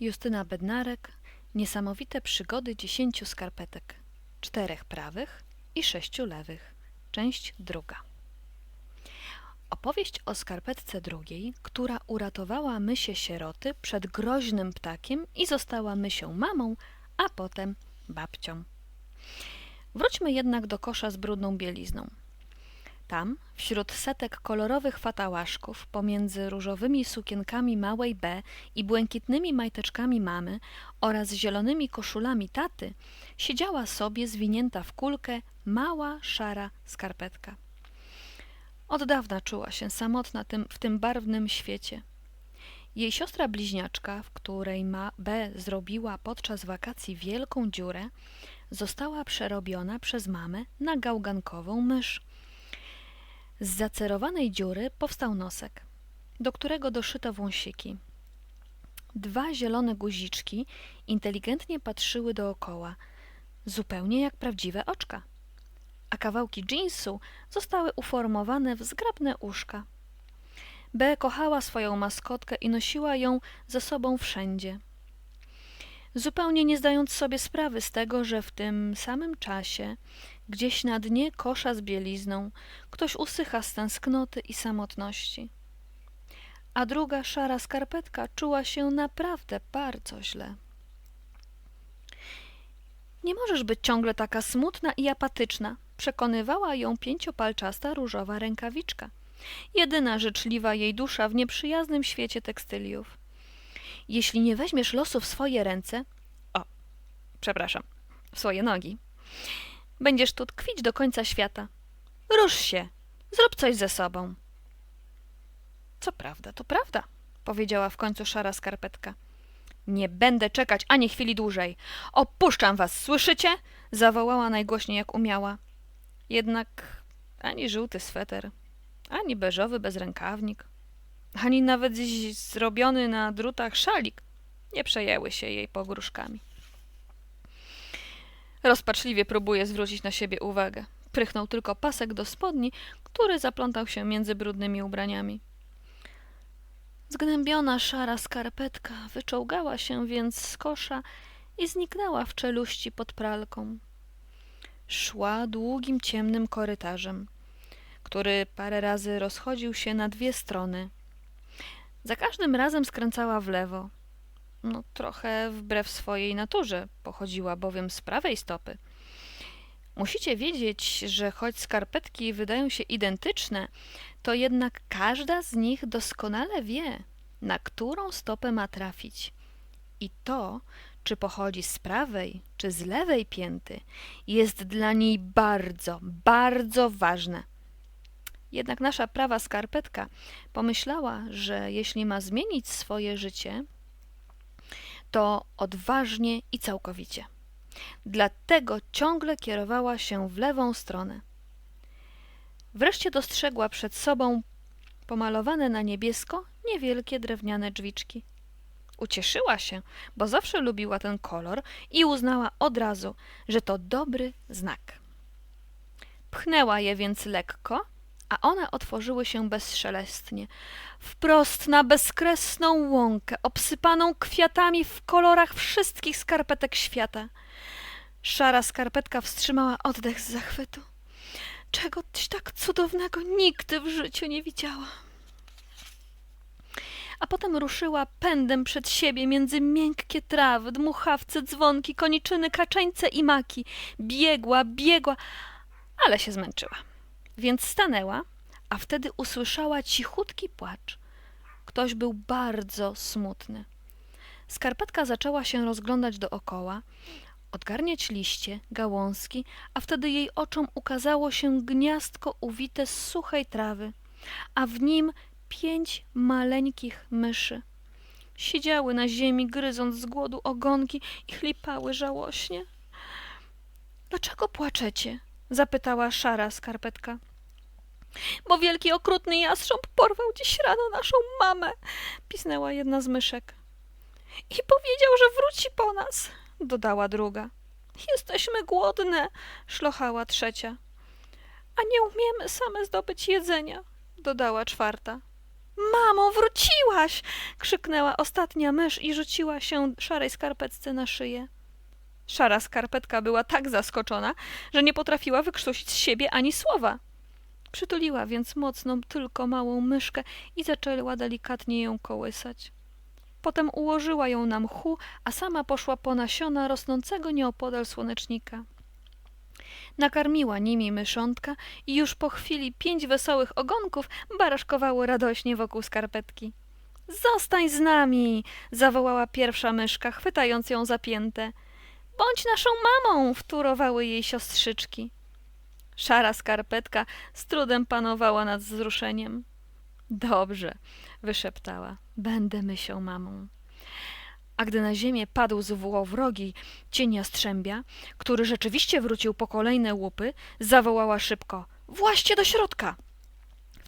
Justyna Bednarek Niesamowite przygody dziesięciu skarpetek czterech prawych i sześciu lewych część druga Opowieść o skarpetce drugiej, która uratowała mysie sieroty przed groźnym ptakiem i została mysią mamą, a potem babcią. Wróćmy jednak do kosza z brudną bielizną. Tam, wśród setek kolorowych fatałaszków, pomiędzy różowymi sukienkami małej B i błękitnymi majteczkami mamy oraz zielonymi koszulami taty, siedziała sobie zwinięta w kulkę mała, szara skarpetka. Od dawna czuła się samotna tym, w tym barwnym świecie. Jej siostra bliźniaczka, w której ma B zrobiła podczas wakacji wielką dziurę, została przerobiona przez mamę na gałgankową mysz. Z zacerowanej dziury powstał nosek, do którego doszyto wąsiki. Dwa zielone guziczki inteligentnie patrzyły dookoła, zupełnie jak prawdziwe oczka, a kawałki dżinsu zostały uformowane w zgrabne uszka. B kochała swoją maskotkę i nosiła ją ze sobą wszędzie. Zupełnie nie zdając sobie sprawy z tego, że w tym samym czasie Gdzieś na dnie kosza z bielizną ktoś usycha z tęsknoty i samotności. A druga szara skarpetka czuła się naprawdę bardzo źle. Nie możesz być ciągle taka smutna i apatyczna, przekonywała ją pięciopalczasta różowa rękawiczka. Jedyna życzliwa jej dusza w nieprzyjaznym świecie tekstyliów. Jeśli nie weźmiesz losu w swoje ręce, o, przepraszam, w swoje nogi, Będziesz tu tkwić do końca świata. Rusz się, zrób coś ze sobą. Co prawda, to prawda, powiedziała w końcu szara skarpetka. Nie będę czekać ani chwili dłużej. Opuszczam was, słyszycie? zawołała najgłośniej jak umiała. Jednak ani żółty sweter, ani beżowy bezrękawnik, ani nawet zrobiony na drutach szalik nie przejęły się jej pogróżkami. Rozpaczliwie próbuje zwrócić na siebie uwagę. Prychnął tylko pasek do spodni, który zaplątał się między brudnymi ubraniami. Zgnębiona szara skarpetka wyczołgała się więc z kosza i zniknęła w czeluści pod pralką. Szła długim, ciemnym korytarzem, który parę razy rozchodził się na dwie strony. Za każdym razem skręcała w lewo, no, trochę wbrew swojej naturze, pochodziła bowiem z prawej stopy. Musicie wiedzieć, że choć skarpetki wydają się identyczne, to jednak każda z nich doskonale wie, na którą stopę ma trafić. I to, czy pochodzi z prawej, czy z lewej pięty, jest dla niej bardzo, bardzo ważne. Jednak nasza prawa skarpetka pomyślała, że jeśli ma zmienić swoje życie, to odważnie i całkowicie. Dlatego ciągle kierowała się w lewą stronę. Wreszcie dostrzegła przed sobą pomalowane na niebiesko niewielkie drewniane drzwiczki. Ucieszyła się, bo zawsze lubiła ten kolor i uznała od razu, że to dobry znak. Pchnęła je więc lekko a one otworzyły się bezszelestnie, wprost na bezkresną łąkę, obsypaną kwiatami w kolorach wszystkich skarpetek świata. Szara skarpetka wstrzymała oddech z zachwytu. Czegoś tak cudownego nigdy w życiu nie widziała. A potem ruszyła pędem przed siebie między miękkie trawy, dmuchawce, dzwonki, koniczyny, kaczeńce i maki. Biegła, biegła, ale się zmęczyła. Więc stanęła, a wtedy usłyszała cichutki płacz. Ktoś był bardzo smutny. Skarpetka zaczęła się rozglądać dookoła, odgarniać liście, gałązki, a wtedy jej oczom ukazało się gniazdko uwite z suchej trawy, a w nim pięć maleńkich myszy. Siedziały na ziemi, gryząc z głodu ogonki i chlipały żałośnie. Dlaczego płaczecie? Zapytała szara skarpetka. Bo wielki okrutny jastrząb porwał dziś rano naszą mamę, pisnęła jedna z myszek. I powiedział, że wróci po nas, dodała druga. Jesteśmy głodne, szlochała trzecia. A nie umiemy same zdobyć jedzenia, dodała czwarta. Mamo, wróciłaś! krzyknęła ostatnia mysz i rzuciła się szarej skarpetce na szyję. Szara skarpetka była tak zaskoczona, że nie potrafiła wykrztusić z siebie ani słowa. Przytuliła więc mocno tylko małą myszkę i zaczęła delikatnie ją kołysać. Potem ułożyła ją na mchu, a sama poszła po nasiona rosnącego nieopodal słonecznika. Nakarmiła nimi myszątka i już po chwili pięć wesołych ogonków baraszkowało radośnie wokół skarpetki. Zostań z nami! zawołała pierwsza myszka, chwytając ją za piętę. Bądź naszą mamą! wtórowały jej siostrzyczki. Szara skarpetka z trudem panowała nad wzruszeniem. Dobrze, wyszeptała. Będę mysią mamą. A gdy na ziemię padł złowrogi cień jastrzębia, który rzeczywiście wrócił po kolejne łupy, zawołała szybko – Właście do środka!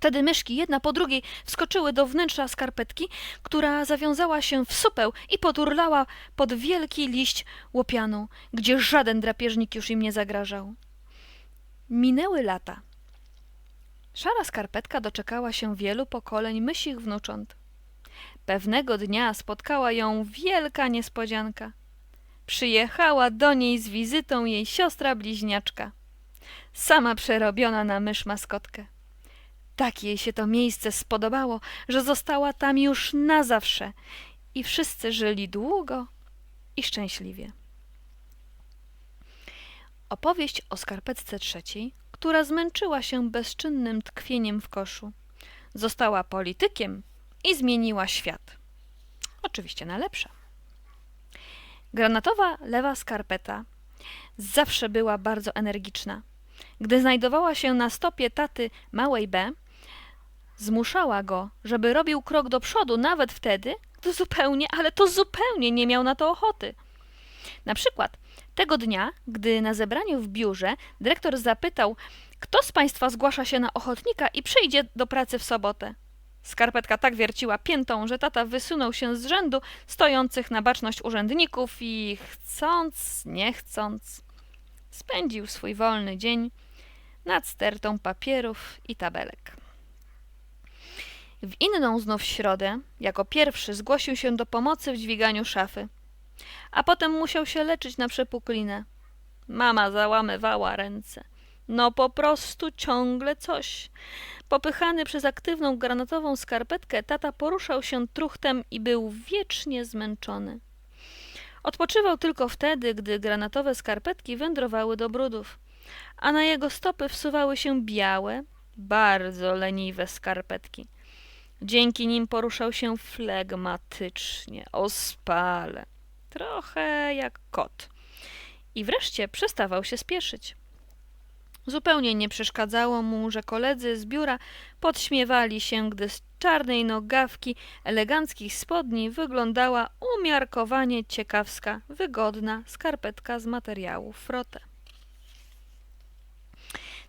Wtedy myszki jedna po drugiej wskoczyły do wnętrza skarpetki, która zawiązała się w supeł i poturlała pod wielki liść łopianu, gdzie żaden drapieżnik już im nie zagrażał. Minęły lata. Szara skarpetka doczekała się wielu pokoleń mysich wnucząt. Pewnego dnia spotkała ją wielka niespodzianka. Przyjechała do niej z wizytą jej siostra bliźniaczka, sama przerobiona na mysz maskotkę. Tak jej się to miejsce spodobało, że została tam już na zawsze i wszyscy żyli długo i szczęśliwie. Opowieść o skarpetce trzeciej, która zmęczyła się bezczynnym tkwieniem w koszu. Została politykiem i zmieniła świat. Oczywiście na lepsze. Granatowa lewa skarpeta zawsze była bardzo energiczna. Gdy znajdowała się na stopie taty małej B, zmuszała go, żeby robił krok do przodu nawet wtedy, gdy zupełnie, ale to zupełnie nie miał na to ochoty. Na przykład tego dnia, gdy na zebraniu w biurze dyrektor zapytał, kto z Państwa zgłasza się na ochotnika i przyjdzie do pracy w sobotę. Skarpetka tak wierciła piętą, że tata wysunął się z rzędu stojących na baczność urzędników i chcąc, nie chcąc, spędził swój wolny dzień nad stertą papierów i tabelek. W inną znów środę, jako pierwszy zgłosił się do pomocy w dźwiganiu szafy, a potem musiał się leczyć na przepuklinę. Mama załamywała ręce. No po prostu ciągle coś. Popychany przez aktywną granatową skarpetkę, tata poruszał się truchtem i był wiecznie zmęczony. Odpoczywał tylko wtedy, gdy granatowe skarpetki wędrowały do brudów, a na jego stopy wsuwały się białe, bardzo leniwe skarpetki. Dzięki nim poruszał się flegmatycznie, ospale, trochę jak kot. I wreszcie przestawał się spieszyć. Zupełnie nie przeszkadzało mu, że koledzy z biura podśmiewali się, gdy z czarnej nogawki eleganckich spodni wyglądała umiarkowanie ciekawska, wygodna skarpetka z materiału frotę.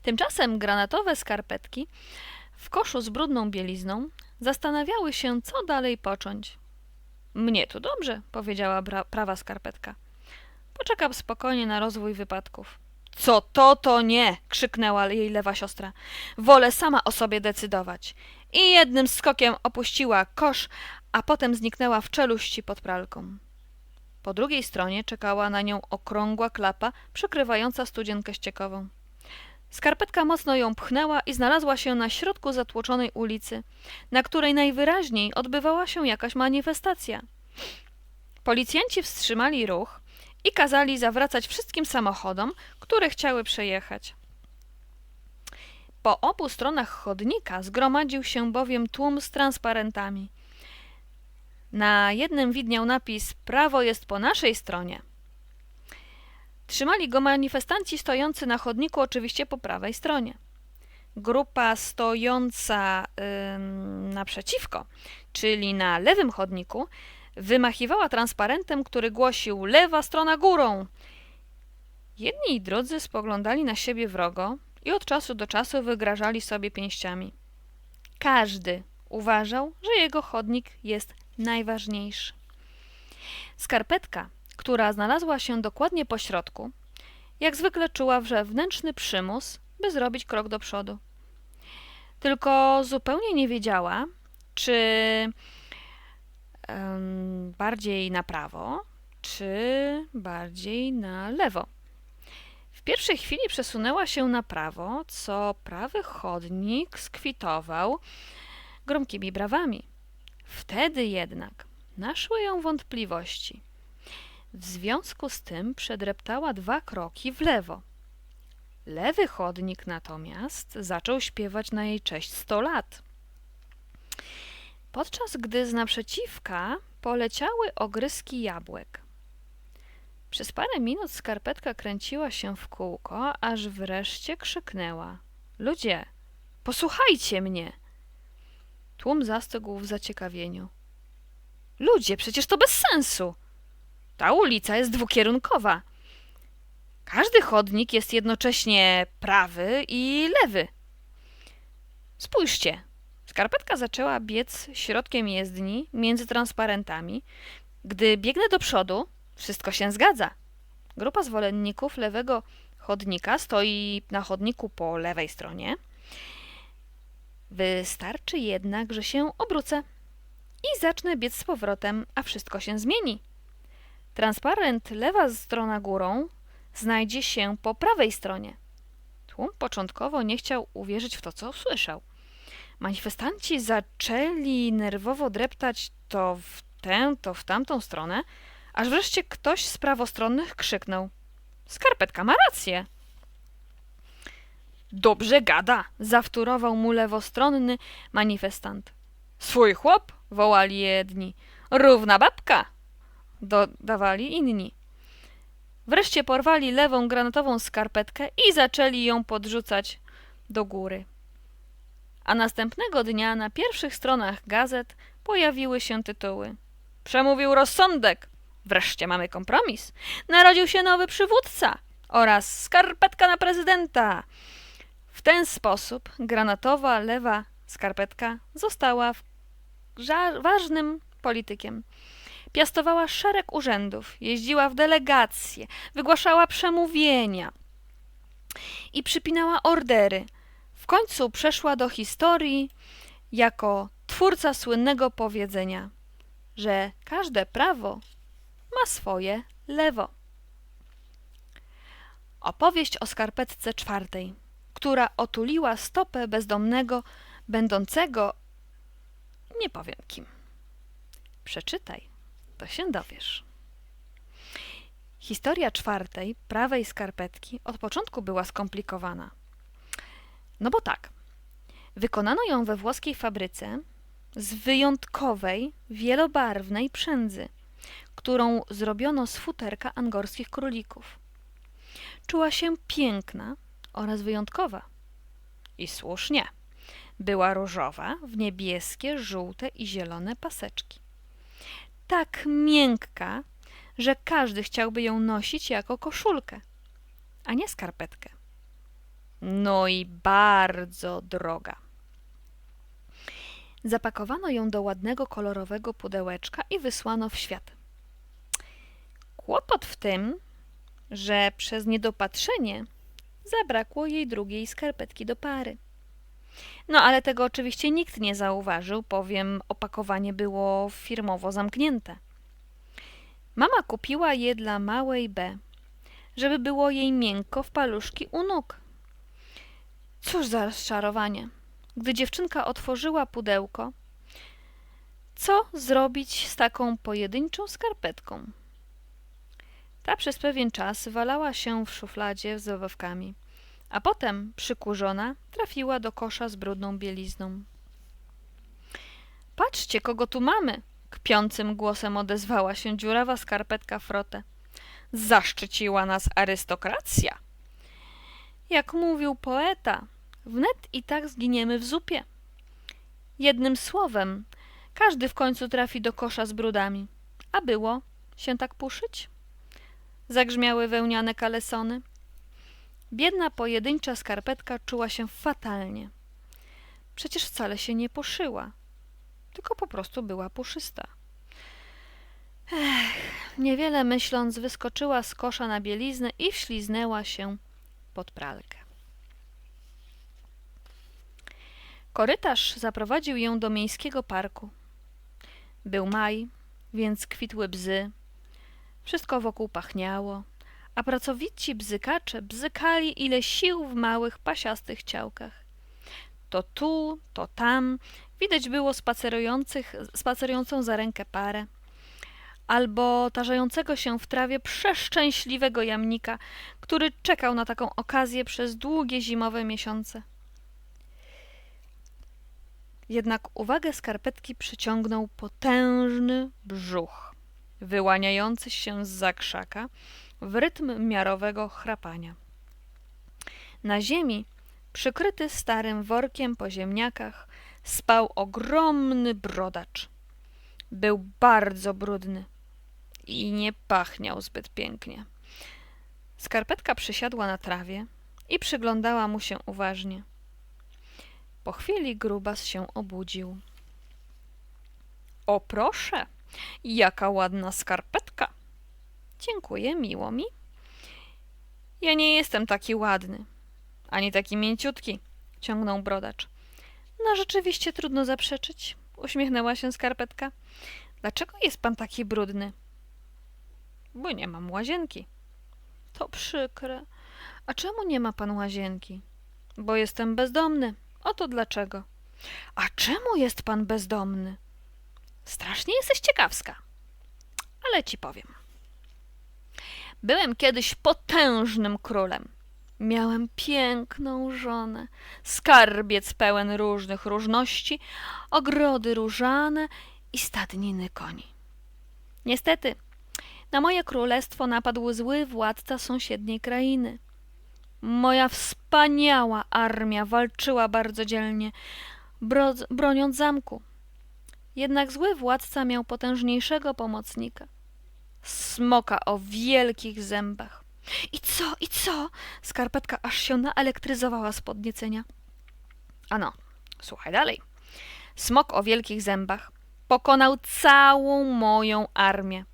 Tymczasem granatowe skarpetki w koszu z brudną bielizną zastanawiały się, co dalej począć. Mnie tu dobrze, powiedziała prawa skarpetka. Poczekam spokojnie na rozwój wypadków. Co to, to nie! krzyknęła jej lewa siostra. Wolę sama o sobie decydować. I jednym skokiem opuściła kosz, a potem zniknęła w czeluści pod pralką. Po drugiej stronie czekała na nią okrągła klapa przykrywająca studzienkę ściekową. Skarpetka mocno ją pchnęła i znalazła się na środku zatłoczonej ulicy, na której najwyraźniej odbywała się jakaś manifestacja. Policjanci wstrzymali ruch i kazali zawracać wszystkim samochodom, które chciały przejechać. Po obu stronach chodnika zgromadził się bowiem tłum z transparentami. Na jednym widniał napis Prawo jest po naszej stronie. Trzymali go manifestanci stojący na chodniku, oczywiście po prawej stronie. Grupa stojąca yy, naprzeciwko, czyli na lewym chodniku, wymachiwała transparentem, który głosił lewa strona górą. Jedni i drudzy spoglądali na siebie wrogo i od czasu do czasu wygrażali sobie pięściami. Każdy uważał, że jego chodnik jest najważniejszy. Skarpetka, która znalazła się dokładnie po środku, jak zwykle czuła wewnętrzny przymus, by zrobić krok do przodu. Tylko zupełnie nie wiedziała, czy em, bardziej na prawo, czy bardziej na lewo. W pierwszej chwili przesunęła się na prawo, co prawy chodnik skwitował gromkimi brawami. Wtedy jednak naszły ją wątpliwości. W związku z tym przedreptała dwa kroki w lewo. Lewy chodnik natomiast zaczął śpiewać na jej cześć sto lat. Podczas gdy z naprzeciwka poleciały ogryski jabłek. Przez parę minut skarpetka kręciła się w kółko, aż wreszcie krzyknęła: Ludzie, posłuchajcie mnie! Tłum zastygł w zaciekawieniu. Ludzie, przecież to bez sensu! Ta ulica jest dwukierunkowa. Każdy chodnik jest jednocześnie prawy i lewy. Spójrzcie. Skarpetka zaczęła biec środkiem jezdni między transparentami. Gdy biegnę do przodu, wszystko się zgadza. Grupa zwolenników lewego chodnika stoi na chodniku po lewej stronie. Wystarczy jednak, że się obrócę i zacznę biec z powrotem, a wszystko się zmieni. Transparent lewa strona górą znajdzie się po prawej stronie. Tłum początkowo nie chciał uwierzyć w to, co usłyszał. Manifestanci zaczęli nerwowo dreptać to w tę, to w tamtą stronę, aż wreszcie ktoś z prawostronnych krzyknął: Skarpetka ma rację. Dobrze gada, zawtórował mu lewostronny manifestant. Swój chłop, wołali jedni. Równa babka, dodawali inni. Wreszcie porwali lewą granatową skarpetkę i zaczęli ją podrzucać do góry. A następnego dnia na pierwszych stronach gazet pojawiły się tytuły. Przemówił rozsądek. Wreszcie mamy kompromis. Narodził się nowy przywódca oraz skarpetka na prezydenta. W ten sposób granatowa lewa skarpetka została ważnym politykiem. Piastowała szereg urzędów, jeździła w delegacje, wygłaszała przemówienia i przypinała ordery. W końcu przeszła do historii jako twórca słynnego powiedzenia, że każde prawo ma swoje lewo. Opowieść o skarpetce czwartej, która otuliła stopę bezdomnego, będącego nie powiem kim. Przeczytaj to się dowiesz. Historia czwartej, prawej skarpetki, od początku była skomplikowana. No bo tak, wykonano ją we włoskiej fabryce z wyjątkowej, wielobarwnej przędzy, którą zrobiono z futerka angorskich królików. Czuła się piękna oraz wyjątkowa. I słusznie. Była różowa w niebieskie, żółte i zielone paseczki tak miękka, że każdy chciałby ją nosić jako koszulkę, a nie skarpetkę. No i bardzo droga. Zapakowano ją do ładnego kolorowego pudełeczka i wysłano w świat. Kłopot w tym, że przez niedopatrzenie zabrakło jej drugiej skarpetki do pary. No ale tego oczywiście nikt nie zauważył, bowiem opakowanie było firmowo zamknięte. Mama kupiła je dla małej B, żeby było jej miękko w paluszki u nóg. Cóż za rozczarowanie. Gdy dziewczynka otworzyła pudełko, co zrobić z taką pojedynczą skarpetką? Ta przez pewien czas walała się w szufladzie z zabawkami a potem, przykurzona, trafiła do kosza z brudną bielizną. Patrzcie, kogo tu mamy! Kpiącym głosem odezwała się dziurawa skarpetka Frotę. Zaszczyciła nas arystokracja. Jak mówił poeta, wnet i tak zginiemy w zupie. Jednym słowem, każdy w końcu trafi do kosza z brudami. A było się tak puszyć? Zagrzmiały wełniane kalesony. Biedna pojedyncza skarpetka czuła się fatalnie. Przecież wcale się nie poszyła, tylko po prostu była puszysta. Ech, niewiele myśląc, wyskoczyła z kosza na bieliznę i wśliznęła się pod pralkę. Korytarz zaprowadził ją do miejskiego parku. Był maj, więc kwitły bzy. Wszystko wokół pachniało, a pracowici bzykacze bzykali ile sił w małych, pasiastych ciałkach. To tu, to tam widać było spacerujących, spacerującą za rękę parę albo tarzającego się w trawie przeszczęśliwego jamnika, który czekał na taką okazję przez długie zimowe miesiące. Jednak uwagę skarpetki przyciągnął potężny brzuch, wyłaniający się z zakrzaka w rytm miarowego chrapania. Na ziemi, przykryty starym workiem po ziemniakach, spał ogromny brodacz. Był bardzo brudny i nie pachniał zbyt pięknie. Skarpetka przysiadła na trawie i przyglądała mu się uważnie. Po chwili grubas się obudził. O proszę, jaka ładna skarpetka. Dziękuję, miło mi. Ja nie jestem taki ładny, ani taki mięciutki, ciągnął brodacz. No rzeczywiście trudno zaprzeczyć, uśmiechnęła się skarpetka. Dlaczego jest pan taki brudny? Bo nie mam łazienki. To przykre. A czemu nie ma pan łazienki? Bo jestem bezdomny. Oto dlaczego. A czemu jest pan bezdomny? Strasznie jesteś ciekawska. Ale ci powiem. Byłem kiedyś potężnym królem. Miałem piękną żonę, skarbiec pełen różnych różności, ogrody różane i stadniny koni. Niestety, na moje królestwo napadł zły władca sąsiedniej krainy. Moja wspaniała armia walczyła bardzo dzielnie, broniąc zamku. Jednak zły władca miał potężniejszego pomocnika smoka o wielkich zębach. I co, i co? Skarpetka aż się naelektryzowała z podniecenia. Ano, słuchaj dalej. Smok o wielkich zębach pokonał całą moją armię.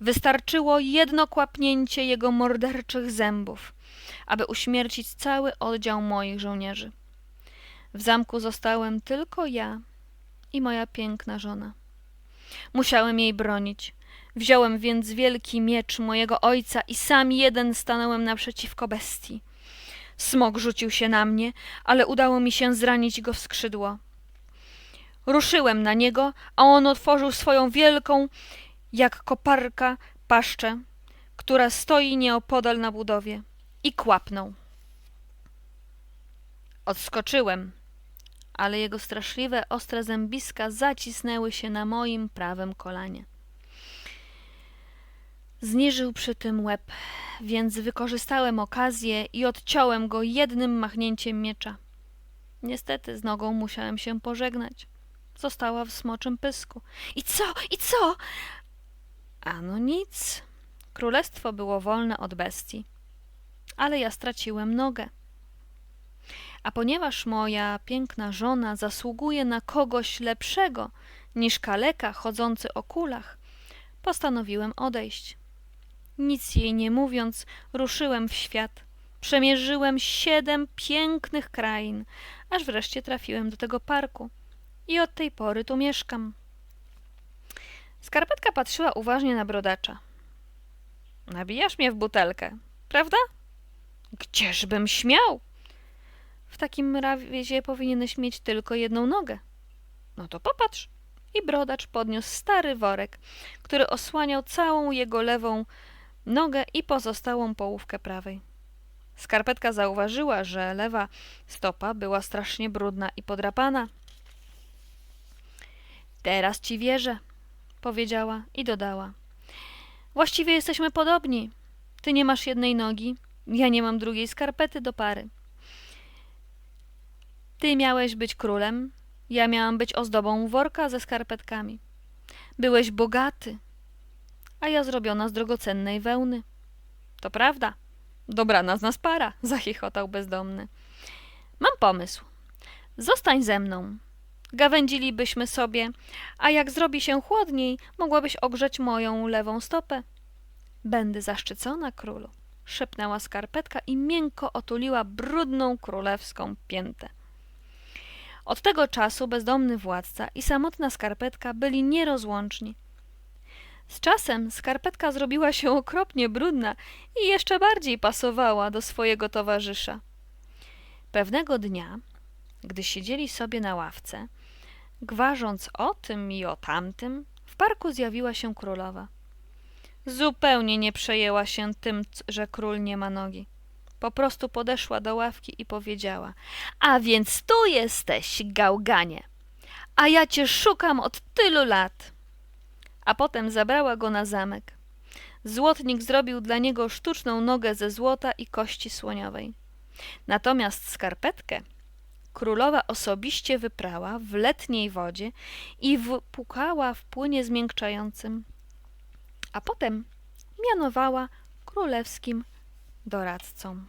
Wystarczyło jedno kłapnięcie jego morderczych zębów, aby uśmiercić cały oddział moich żołnierzy. W zamku zostałem tylko ja i moja piękna żona. Musiałem jej bronić. Wziąłem więc wielki miecz mojego ojca i sam jeden stanąłem naprzeciwko bestii. Smok rzucił się na mnie, ale udało mi się zranić go w skrzydło. Ruszyłem na niego, a on otworzył swoją wielką, jak koparka, paszczę, która stoi nieopodal na budowie i kłapnął. Odskoczyłem, ale jego straszliwe, ostre zębiska zacisnęły się na moim prawym kolanie. Zniżył przy tym łeb, więc wykorzystałem okazję i odciąłem go jednym machnięciem miecza. Niestety z nogą musiałem się pożegnać. Została w smoczym pysku. I co? I co? Ano nic. Królestwo było wolne od bestii. Ale ja straciłem nogę. A ponieważ moja piękna żona zasługuje na kogoś lepszego niż kaleka chodzący o kulach, postanowiłem odejść. Nic jej nie mówiąc, ruszyłem w świat. Przemierzyłem siedem pięknych krain, aż wreszcie trafiłem do tego parku. I od tej pory tu mieszkam. Skarpetka patrzyła uważnie na brodacza. Nabijasz mnie w butelkę, prawda? Gdzieżbym śmiał? W takim razie powinieneś mieć tylko jedną nogę. No to popatrz. I brodacz podniósł stary worek, który osłaniał całą jego lewą nogę i pozostałą połówkę prawej. Skarpetka zauważyła, że lewa stopa była strasznie brudna i podrapana. Teraz ci wierzę, powiedziała i dodała. Właściwie jesteśmy podobni. Ty nie masz jednej nogi, ja nie mam drugiej skarpety do pary. Ty miałeś być królem, ja miałam być ozdobą worka ze skarpetkami. Byłeś bogaty, a ja zrobiona z drogocennej wełny. To prawda. Dobrana z nas para, zachichotał bezdomny. Mam pomysł. Zostań ze mną. Gawędzilibyśmy sobie, a jak zrobi się chłodniej, mogłabyś ogrzeć moją lewą stopę. Będę zaszczycona, królu, szepnęła skarpetka i miękko otuliła brudną królewską piętę. Od tego czasu bezdomny władca i samotna skarpetka byli nierozłączni. Z czasem skarpetka zrobiła się okropnie brudna i jeszcze bardziej pasowała do swojego towarzysza. Pewnego dnia, gdy siedzieli sobie na ławce, gwarząc o tym i o tamtym, w parku zjawiła się królowa. Zupełnie nie przejęła się tym, że król nie ma nogi. Po prostu podeszła do ławki i powiedziała: A więc tu jesteś, gałganie! A ja cię szukam od tylu lat! A potem zabrała go na zamek. Złotnik zrobił dla niego sztuczną nogę ze złota i kości słoniowej. Natomiast skarpetkę królowa osobiście wyprała w letniej wodzie i wpłukała w płynie zmiękczającym, a potem mianowała królewskim doradcą.